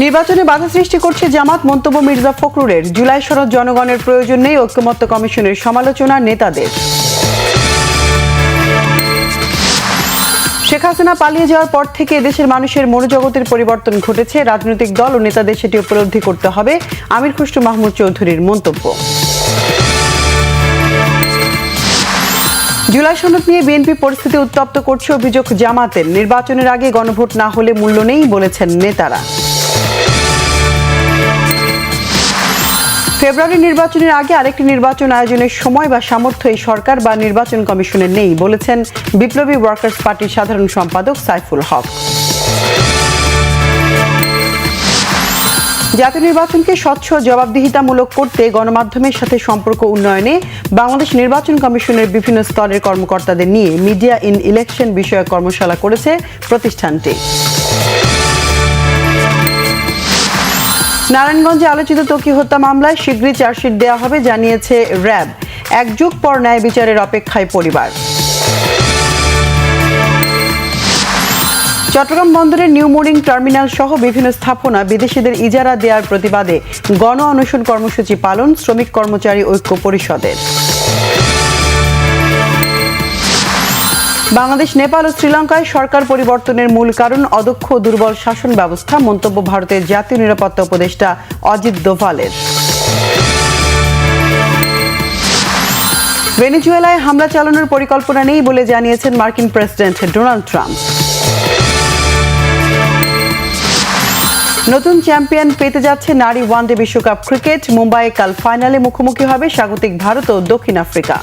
নির্বাচনে বাধা সৃষ্টি করছে জামাত মন্তব্য মির্জা ফখরুলের। জুলাই সনদ জনগণের প্রয়োজন নেই, ঐক্যমত্য কমিশনের সমালোচনা নেতাদের। শেখ হাসিনা পালিয়ে যাওয়ার পর থেকে দেশের মানুষের মনোজগতের পরিবর্তন ঘটেছে। রাজনৈতিক দল ও নেতাদের সেটি উপলব্ধি করতে হবে। আমির খুশরু মাহমুদ চৌধুরীর মন্তব্য। জুলাই সনদ নিয়ে বিএনপি পরিস্থিতি উত্তপ্ত করছে অভিযোগ জামাতের। নির্বাচনের আগে গণভোট না হলে মূল্য নেই বলেছেন নেতারা। ফেব্রুয়ারি নির্বাচনের আগে আরেকটি নির্বাচন আয়োজনের সময় বা সামর্থ্য এই সরকার বা নির্বাচন কমিশনের নেই, বলেছেন বিপ্লবী ওয়ার্কার্স পার্টির সাধারণ সম্পাদক সাইফুল হক। জাতীয় নির্বাচনকে স্বচ্ছ, জবাবদিহিতামূলক করতে গণমাধ্যমের সাথে সম্পর্ক উন্নয়নে বাংলাদেশ নির্বাচন কমিশনের বিভিন্ন স্তরের কর্মকর্তাদের নিয়ে মিডিয়া ইন ইলেকশন বিষয়ক কর্মশালা করেছে প্রতিষ্ঠানটি। নারায়ণগঞ্জে আলোচিত তকি হত্যা মামলায় শীঘ্রই চার্জশিট দেওয়া হবে, জানিয়েছে র্যাব। এক যুগ পর ন্যায় বিচারের অপেক্ষায় পরিবার। চট্টগ্রাম বন্দরের নিউ মোরিং টার্মিনাল সহ বিভিন্ন স্থাপনা বিদেশিদের ইজারা দেওয়ার প্রতিবাদে গণ অনশন কর্মসূচি পালন শ্রমিক কর্মচারী ঐক্য পরিষদের। বাংলাদেশ, নেপাল ও শ্রীলঙ্কায় সরকার পরিবর্তনের মূল কারণ অদক্ষ দুর্বল শাসন ব্যবস্থা, মন্তব্য ভারতের জাতীয় নিরাপত্তা উপদেষ্টা অজিত দোভালের। ভেনেজুয়েলায় হামলা চালানোর পরিকল্পনা নেই বলে জানিয়েছেন মার্কিন প্রেসিডেন্ট ডোনাল্ড ট্রাম্প। নতুন চ্যাম্পিয়ন পেতে যাচ্ছে নারী ওয়ানডে বিশ্বকাপ ক্রিকেট, মুম্বাইয়ে কাল ফাইনালে মুখোমুখি হবে স্বাগতিক ভারত ও দক্ষিণ আফ্রিকা।